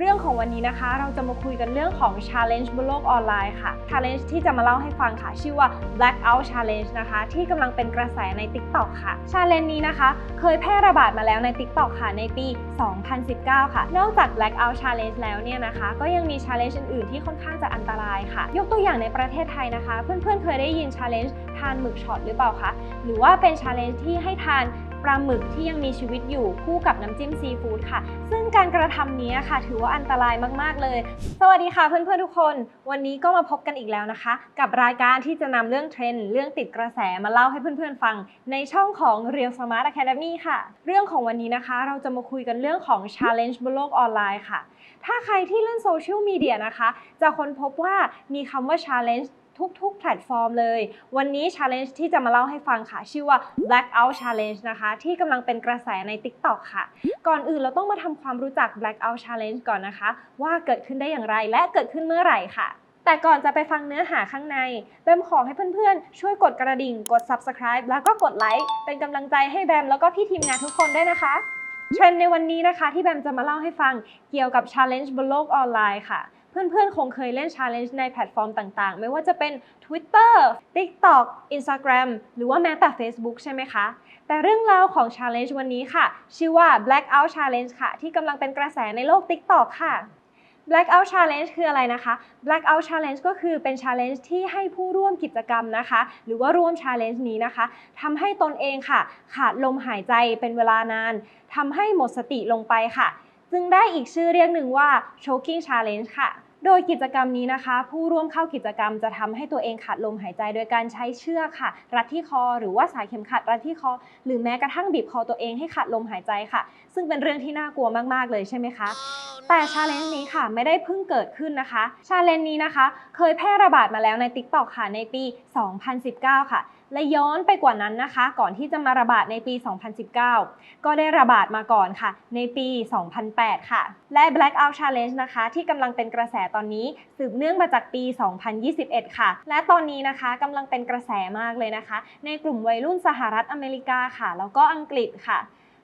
เรื่องของวันนี้นะคะ เราจะมาคุยกันเรื่องของ challenge บนโลกออนไลน์ค่ะ challenge ที่จะมาเล่าให้ฟังค่ะ ชื่อว่า blackout challenge นะคะ ที่กำลังเป็นกระแสใน TikTok ค่ะ challenge นี้นะคะ เคยแพร่ระบาดมาแล้วใน TikTok ค่ะในปี 2019 ค่ะ นอกจาก blackout challenge แล้วเนี่ยนะคะ ก็ยังมี challenge อื่นๆ ที่ค่อนข้างจะอันตรายค่ะ ยกตัวอย่างในประเทศไทยนะคะ เพื่อนๆ เคยได้ยิน challenge ทานหมึกช็อตหรือเปล่าคะ หรือว่าเป็น challenge ที่ให้ทาน ลาหมึกที่ยังมีชีวิตอยู่คู่กับน้ำจิ้มซีฟู้ดค่ะ ซึ่งการกระทำนี้ค่ะ ถือว่าอันตรายมากๆเลย สวัสดีค่ะเพื่อนๆทุกคน วันนี้ก็มาพบกันอีกแล้วนะคะ กับรายการที่จะนำเรื่องเทรนด์เรื่องติดกระแสมาเล่าให้เพื่อนๆฟัง ในช่องของ Real Smart Academy ค่ะ เรื่องของวันนี้นะคะ เราจะมาคุยกันเรื่องของ Challenge บนโลกออนไลน์ค่ะ ถ้าใครที่เล่นโซเชียลมีเดียนะคะ จะค้นพบว่ามีคำว่า Challenge ทุกๆ แพลตฟอร์มเลย วันนี้ Challenge ที่จะมาเล่าให้ฟังค่ะ ชื่อว่า Blackout Challenge นะคะ ที่กำลังเป็นกระแสใน TikTok ค่ะ ก่อนอื่นเราต้องมาทำความรู้จัก Blackout Challenge ก่อนนะคะ ว่าเกิดขึ้นได้อย่างไรและเกิดขึ้นเมื่อไหร่ค่ะแต่ก่อนจะไปฟังเนื้อหาข้างในแบมขอให้เพื่อนๆ ช่วยกดกระดิ่ง กด Subscribe แล้วก็กดไลค์เป็นกำลังใจให้แบมแล้วก็พี่ทีมงานทุกคนด้วยนะคะ เทรนด์ในวันนี้นะคะที่แบมจะมาเล่าให้ฟังเกี่ยวกับ Challenge บนโลกออนไลน์ค่ะ เพื่อนๆ คงเคยเล่น Challenge ในแพลตฟอร์มต่างๆ ไม่ว่าจะเป็น Twitter TikTok Instagram หรือว่าแม้แต่ Facebook ใช่ไหมคะ แต่เรื่องราวของ Challenge วันนี้ค่ะ ชื่อว่า Blackout Challenge ค่ะ ที่กำลังเป็นกระแสในโลก TikTok ค่ะ Blackout Challenge คืออะไรนะคะ Blackout Challenge ก็คือเป็น Challenge ที่ให้ผู้ร่วมกิจกรรมนะคะ หรือว่าร่วม Challenge นี้นะคะทำให้ตนเองค่ะ ขาดลมหายใจเป็นเวลานานทำให้หมดสติลงไปค่ะ จึงได้อีกชื่อเรียกหนึ่งว่า choking challenge ค่ะ โดยกิจกรรมนี้นะคะ ผู้ร่วมเข้ากิจกรรมจะทำให้ตัวเองขาดลมหายใจ โดยการใช้เชือกค่ะ รัดที่คอ หรือว่าสายเข็มขัดรัดที่คอ หรือแม้กระทั่งบีบคอตัวเองให้ขาดลมหายใจค่ะ ซึ่งเป็นเรื่องที่น่ากลัวมากๆเลยใช่ไหมคะแต่ชาเลนจ์นี้ค่ะไม่ได้เพิ่งเกิดขึ้นนะคะชาเลนจ์นี้นะคะ เคยแพร่ระบาดมาแล้วใน TikTok ค่ะในปี 2019 ค่ะและย้อนไปกว่านั้นนะคะ ก่อนที่จะมาระบาดในปี 2019 ก็ได้ระบาดมาก่อนค่ะ ในปี 2008 ค่ะ และ Blackout Challenge นะคะ ที่กำลังเป็นกระแสตอนนี้สืบเนื่องมาจากปี 2021 ค่ะ และตอนนี้นะคะกำลังเป็นกระแสมากเลยนะคะ ในกลุ่มวัยรุ่นสหรัฐอเมริกาค่ะ แล้วก็อังกฤษค่ะ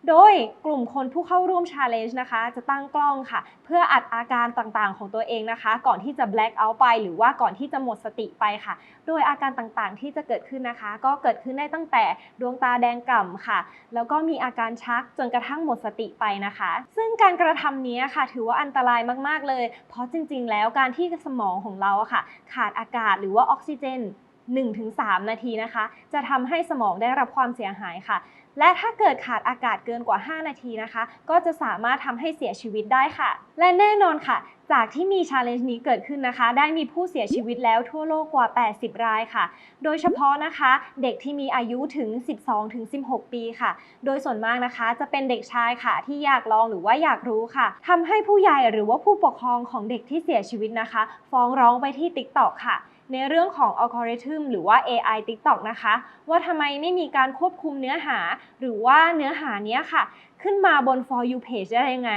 โดยกลุ่มคนผู้เข้าร่วม Challenge นะคะ จะตั้งกล้องค่ะ เพื่ออัดอาการต่างๆ ของตัวเองนะคะ ก่อนที่จะ black out ไป หรือว่าก่อนที่จะหมดสติไปค่ะ โดยอาการต่างๆ ที่จะเกิดขึ้นนะคะ ก็เกิดขึ้นได้ตั้งแต่ดวงตาแดงก่ำค่ะ แล้วก็มีอาการชักจนกระทั่งหมดสติไปนะคะ ซึ่งการกระทำนี้ค่ะ ถือว่าอันตรายมากๆเลย เพราะจริง ๆ แล้วการที่สมองของเราอะค่ะ ขาดอากาศหรือว่าออกซิเจน1-3 นาทีนะคะ จะทำให้สมองได้รับความเสียหายค่ะและถ้าเกิดขาดอากาศเกินกว่า 5 นาทีนะคะ ก็จะสามารถทำให้เสียชีวิตได้ค่ะ และแน่นอนค่ะ จากที่มี challenge นี้เกิดขึ้นนะคะ ได้มีผู้เสียชีวิตแล้วทั่วโลกกว่า 80 รายค่ะ โดยเฉพาะนะคะ เด็กที่มีอายุถึง 12-16 ปีค่ะ โดยส่วนมากนะคะ จะเป็นเด็กชายค่ะ ที่อยากลองหรือว่าอยากรู้ค่ะทำให้ผู้ใหญ่หรือว่าผู้ปกครองของเด็กที่เสียชีวิตนะคะ ฟ้องร้องไปที่ TikTok ค่ะในเรื่องของอัลกอริทึมหรือว่า AI TikTok นะคะ ว่าทำไมไม่มีการควบคุมเนื้อหาหรือว่าเนื้อหาเนี้ยค่ะ ขึ้นมาบน For You page ได้ยังไง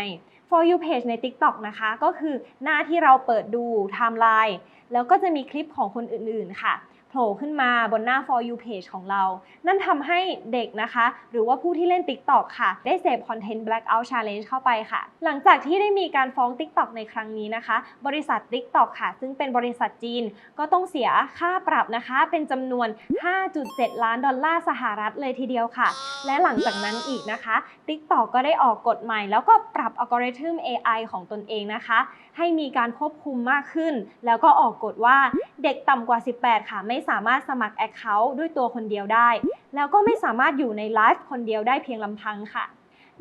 For You page ใน TikTok นะคะ ก็คือหน้าที่เราเปิดดูไทม์ไลน์แล้วก็จะมีคลิปของคนอื่นๆค่ะโผล่ขึ้นมาบนหน้า For You page ของเรา นั่นทำให้เด็กนะคะ หรือว่าผู้ที่เล่น TikTok ค่ะ ได้เสพคอนเทนต์ Blackout Challenge เข้าไปค่ะ หลังจากที่ได้มีการฟ้อง TikTok ในครั้งนี้นะคะ บริษัท TikTok ค่ะ ซึ่งเป็นบริษัทจีน ก็ต้องเสียค่าปรับนะคะ เป็นจำนวน 5.7 ล้านดอลลาร์สหรัฐเลยทีเดียวค่ะ และหลังจากนั้นอีกนะคะ TikTok ก็ได้ออกกฎใหม่แล้วก็ปรับอัลกอริทึม AI ของตนเองนะคะ ให้มีการควบคุมมากขึ้น แล้วก็ออกกฎว่าเด็กต่ำกว่า 18 ค่ะ ไม่สามารถสมัคร Account ด้วยตัวคนเดียวได้ แล้วก็ไม่สามารถอยู่ในไลฟ์คนเดียวได้เพียงลำพังค่ะ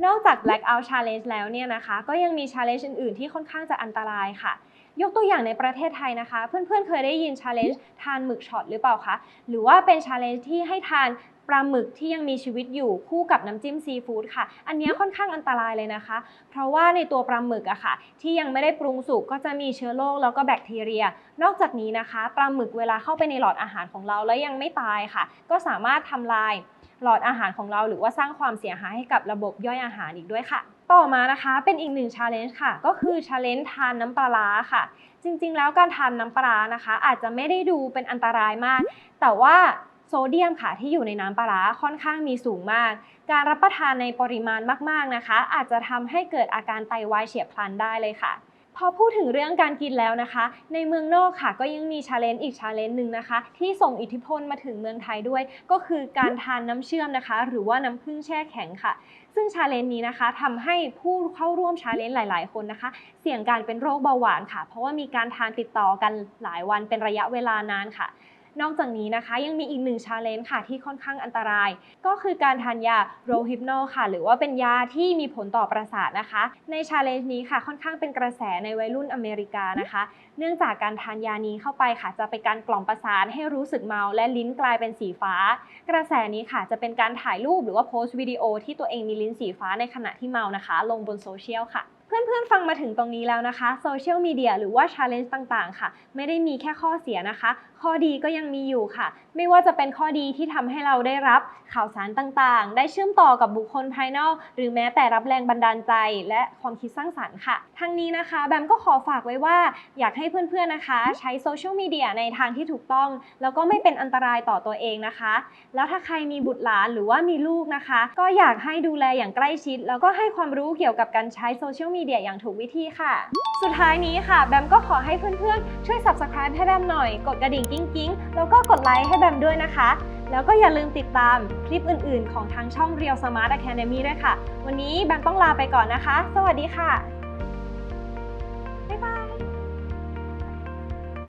นอกจาก Blackout Challenge แล้วเนี่ยนะคะ ก็ยังมี Challenge อื่น ๆ ที่ค่อนข้างจะอันตรายค่ะ ยกตัวอย่างในประเทศไทยนะคะ เพื่อน ๆ เคยได้ยิน Challenge ทานหมึกช็อตหรือเปล่าคะ หรือว่าเป็น Challenge ที่ให้ทาน ปลาหมึกที่ยังมีชีวิตอยู่คู่กับน้ำจิ้มซีฟู้ดค่ะ อันนี้ค่อนข้างอันตรายเลยนะคะ เพราะว่าในตัวปลาหมึกอะค่ะ ที่ยังไม่ได้ปรุงสุกก็จะมีเชื้อโรคแล้วก็แบคทีเรีย นอกจากนี้นะคะปลาหมึกเวลาเข้าไปในหลอดอาหารของเราแล้วยังไม่ตายค่ะ ก็สามารถทำลายหลอดอาหารของเราหรือว่าสร้างความเสียหายให้กับระบบย่อยอาหารอีกด้วยค่ะ ต่อมานะคะเป็นอีกหนึ่ง challenge ค่ะ ก็คือ challenge ทานน้ำปลาร้าค่ะ จริงๆ แล้วการทานน้ำปลานะคะ อาจจะไม่ได้ดูเป็นอันตรายมาก แต่ว่า ซเดียมค่ะที่อยู่ในน้ำปลาร้าค่อนข้างมีสูงมาก การรับประทานในปริมาณมากๆนะคะ อาจจะทำให้เกิดอาการไตวายเฉียบพลันได้เลยค่ะพอพูดถึงเรื่องการกินแล้วนะคะ ในเมืองนอกค่ะ ก็ยังมีชาเลนจ์อีกชาเลนจ์หนึ่งนะคะ ที่ส่งอิทธิพลมาถึงเมืองไทยด้วย ก็คือการทานน้ำเชื่อมนะคะ หรือว่าน้ำผึ้งแช่แข็งค่ะ ซึ่งชาเลนจ์นี้นะคะทำให้ผู้เข้าร่วมชาเลนจ์หลาย ๆ คนนะคะ เสี่ยงการเป็นโรคเบาหวานค่ะ เพราะว่ามีการทานติดต่อกันหลายวันเป็นระยะเวลานานค่ะ นอกจากนี้นะคะยังมีอีกหนึ่งชาเลนจ์ค่ะที่ค่อนข้างอันตราย ก็คือการทานยาโรฮิปโนค่ะหรือว่าเป็นยาที่มีผลต่อประสาทนะคะ ในชาเลนจ์นี้ค่ะค่อนข้างเป็นกระแสในวัยรุ่นอเมริกานะคะ เนื่องจากการทานยานี้เข้าไปค่ะ จะเป็นการกล่อมประสาทให้รู้สึกเมา และลิ้นกลายเป็นสีฟ้า กระแสนี้ค่ะจะเป็นการถ่ายรูปหรือว่าโพสต์วิดีโอที่ตัวเองมีลิ้นสีฟ้าในขณะที่เมานะคะ ลงบนโซเชียลค่ะ เพื่อนๆ ฟังมาถึงตรงนี้แล้วนะคะโซเชียลมีเดียหรือว่าชาเลนจ์ต่างๆ ค่ะ ไม่ได้มีแค่ข้อเสียนะคะ ข้อดีก็ยังมีอยู่ค่ะ ไม่ว่าจะเป็นข้อดีที่ทำให้เราได้รับข่าวสารต่างๆ ได้เชื่อมต่อกับบุคคลภายนอก หรือแม้แต่รับแรงบันดาลใจ และความคิดสร้างสรรค์ค่ะ ทั้งนี้นะคะแบมก็ขอฝากไว้ว่าอยากให้เพื่อนๆ นะคะ ใช้โซเชียลมีเดียในทางที่ถูกต้อง แล้วก็ไม่เป็นอันตรายต่อตัวเองนะคะ แล้วถ้าใครมีบุตรหลานหรือว่ามีลูกนะคะ ก็อยากให้ดูแลอย่างใกล้ชิด แล้วก็ให้ความรู้เกี่ยวกับการใช้โซเชียลมีเดียอย่างถูกวิธีค่ะ สุดท้ายนี้ค่ะ แบมก็ขอให้เพื่อนๆ ช่วย subscribe ให้แบมหน่อย กดกระดิ่งกิ้งๆ แล้วก็กดไลค์ให้แบมด้วยนะคะ แล้วก็อย่าลืมติดตามคลิปอื่นๆ ของทางช่อง Real Smart Academy ด้วยค่ะ วันนี้แบมต้องลาไปก่อนนะคะ สวัสดีค่ะ บ๊ายบาย